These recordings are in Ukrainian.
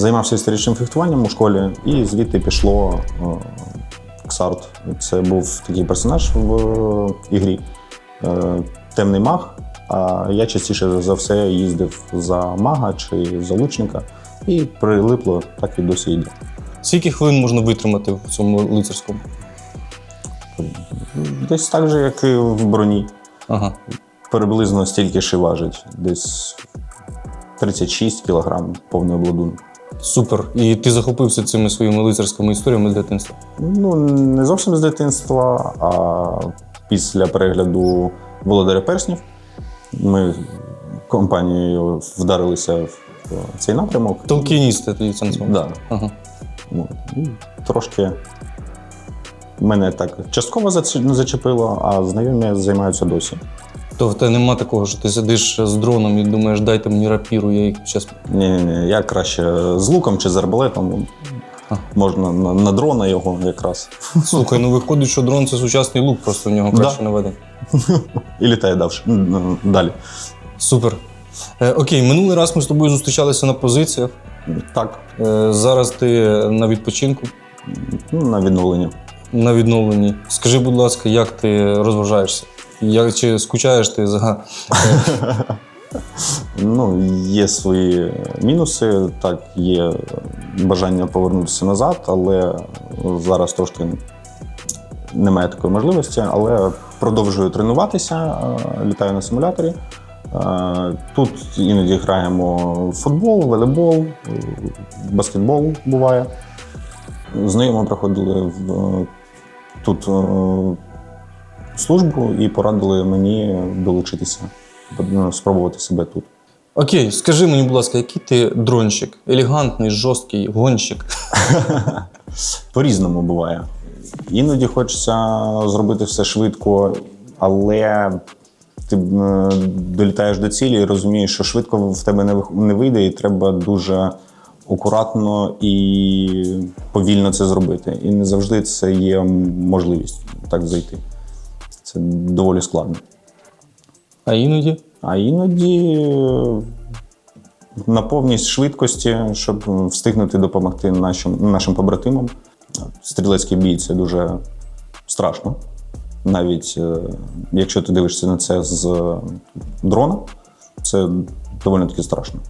Займався історичним фехтуванням у школі, і звідти пішло е, Ксарт. Це був такий персонаж в е, ігрі. Е, Темний маг. А я частіше за все їздив за мага чи за лучника, і прилипло, так і досі йде. Скільки хвилин можна витримати в цьому лицарському? Десь так же, як і в броні. Ага. Приблизно стільки ж і важить. Десь 36 кілограм повний обладунок. Супер. І ти захопився цими своїми лицарськими історіями з дитинства. Ну, не зовсім з дитинства, а після перегляду Володаря перснів ми компанією вдарилися в цей напрямок. Толкіністи тоді це називають. Да. Ага. Ну, трошки мене так частково зачепило, а знайомі займаються досі. То в тебе нема такого, що ти сидиш з дроном і думаєш, дайте мені рапіру, я їх зараз. Ні, ні, ні, я краще з луком чи з арбалетом. Можна на, на дрона його якраз. Слухай, ну виходить, що дрон це сучасний лук, просто в нього Да. краще наведений. І літає давш- м, далі. Супер. Е, окей, минулий раз ми з тобою зустрічалися на позиціях. Так, Е, зараз ти на відпочинку, ну, на відновлення. на відновленні. Скажи, будь ласка, як ти розважаєшся? Як, чи скучаєш ти за. Ну, є свої мінуси, так, є бажання повернутися назад, але зараз трошки немає такої можливості, але продовжую тренуватися, е, літаю на симуляторі. Е, Тут іноді граємо в футбол, волейбол, баскетбол буває. Знайомо проходили в тут е, службу і порадили мені долучитися, ну, спробувати себе тут. Окей, скажи мені, будь ласка, який ти дронщик? Елегантний, жорсткий, гонщик. По-різному буває. Іноді хочеться зробити все швидко, але ти долітаєш до цілі і розумієш, що швидко в тебе не вийде, і треба дуже акуратно і повільно це зробити. І не завжди це є можливість так зайти. Це доволі складно. А іноді? А іноді е, на повність швидкості, щоб встигнути допомогти нашим, нашим побратимам. Стрілецький бій це дуже страшно. Навіть е, якщо ти дивишся на це з дрона, це доволі таки страшно.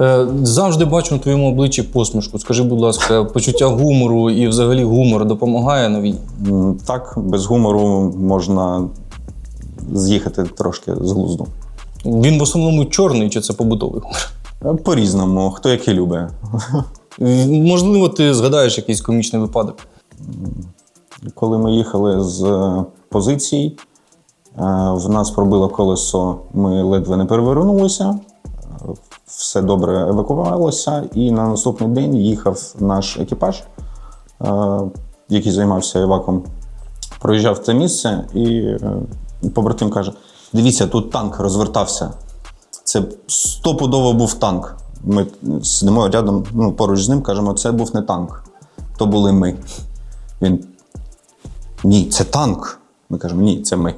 Е, завжди бачу на твоєму обличчі посмішку. Скажи, будь ласка, почуття гумору і взагалі гумор допомагає на війні? Так, без гумору можна з'їхати трошки з глузду. Він в основному чорний, чи це побутовий гумор? Е, По-різному, хто як і любить. Можливо, ти згадаєш якийсь комічний випадок. Коли ми їхали з е, позицій, в нас пробило колесо, ми ледве не перевернулися, все добре евакуювалося, і на наступний день їхав наш екіпаж, е, який займався еваком, проїжджав це місце, і е, побратим каже: дивіться, тут танк розвертався. Це стопудово був танк. Ми сидимо рядом, ну, поруч з ним, кажемо, це був не танк, то були ми. Він ні, це танк. Ми кажемо, ні, це ми.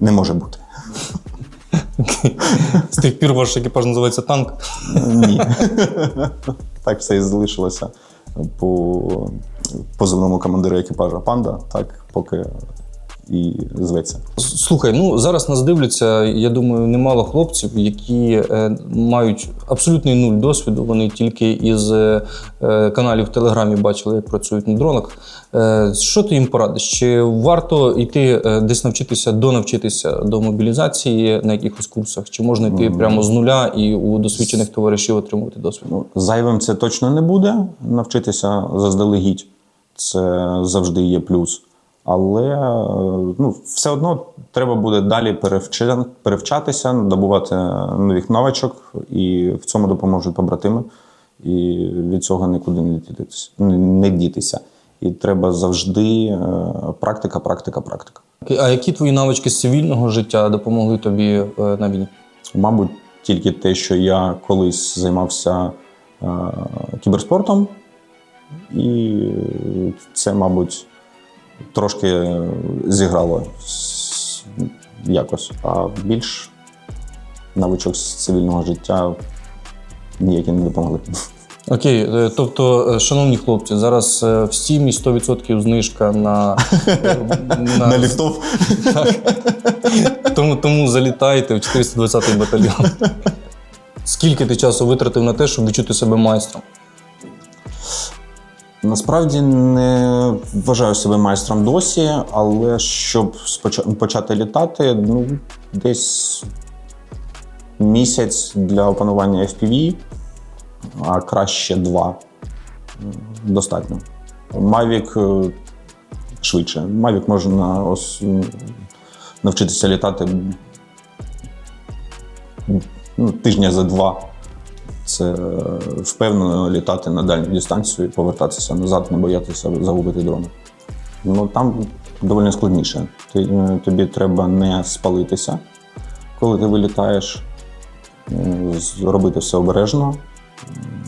Не може бути. З тих пір ваш екіпаж називається танк. Ні. Так все і залишилося по позивному командиру екіпажа Панда, так поки і зветься. Слухай, ну зараз нас дивляться, я думаю, немало хлопців, які е, мають абсолютний нуль досвіду. Вони тільки із е, е, каналів в Телеграмі бачили, як працюють на дронах. Е, що ти їм порадиш? Чи варто йти е, десь навчитися, донавчитися до мобілізації на якихось курсах? Чи можна йти прямо з нуля і у досвідчених товаришів отримувати досвід? Ну, зайвим це точно не буде. Навчитися заздалегідь це завжди є плюс. Але е, ну, все одно треба буде далі перевча- перевчатися, добувати нових навичок, і в цьому допоможуть побратими. І від цього нікуди не дітися. Не дітися. І треба завжди е, практика, практика, практика. А які твої навички з цивільного життя допомогли тобі е, на війні? Мабуть, тільки те, що я колись займався кіберспортом, і це, мабуть, трошки зіграло якось. А більш навичок з цивільного життя ніякі не допомогли. Окей, е, тобто, е, шановні хлопці, зараз е, в стімі 100% знижка на, е, на, ліфтов. Тому, тому залітайте в 420-й батальйон. Скільки ти часу витратив на те, щоб відчути себе майстром? Насправді не вважаю себе майстром досі, але щоб почати літати, ну, десь місяць для опанування FPV, а краще два. Достатньо. Mavic е, швидше. Mavic можна ос- навчитися літати ну, тижня за два. Це е, впевнено літати на дальню дистанцію і повертатися назад, не боятися загубити дрона. Ну там доволі складніше. Е, тобі треба не спалитися, коли ти вилітаєш, е, зробити все обережно,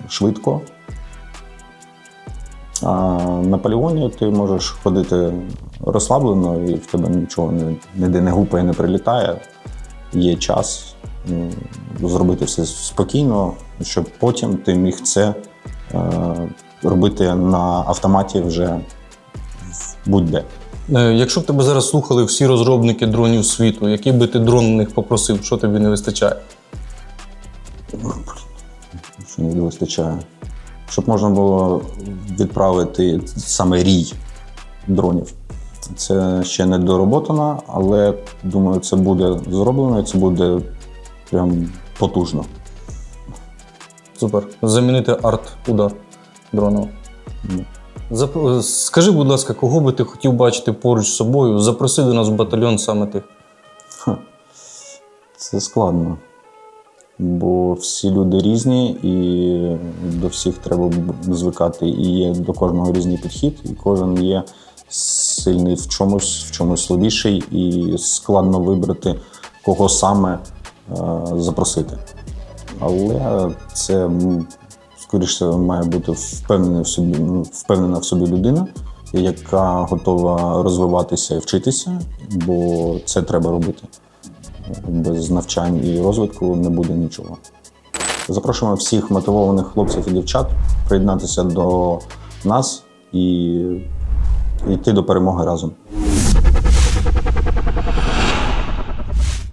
швидко. А на полігоні ти можеш ходити розслаблено і в тебе нічого ніде не гупає, не прилітає. Є час зробити все спокійно, щоб потім ти міг це е, робити на автоматі вже будь-де. Е, Якщо б тебе зараз слухали всі розробники дронів світу, який би ти дрон у них попросив, що тобі не вистачає? що не вистачає. Щоб можна було відправити саме рій дронів. Це ще не дороботано, але думаю, це буде зроблено і це буде прям потужно. Супер. Замінити арт-удар дроном. Ну. Зап- Скажи, будь ласка, кого би ти хотів бачити поруч з собою? Запроси до нас в батальйон саме. Ха. Це складно. Бо всі люди різні, і до всіх треба звикати. І є до кожного різний підхід, і кожен є сильний в чомусь, в чомусь слабіший, і складно вибрати, кого саме е, запросити. Але це скоріше має бути впевнена в собі, впевнена в собі людина, яка готова розвиватися і вчитися, бо це треба робити без навчань і розвитку не буде нічого. Запрошуємо всіх мотивованих хлопців і дівчат приєднатися до нас і йти до перемоги разом.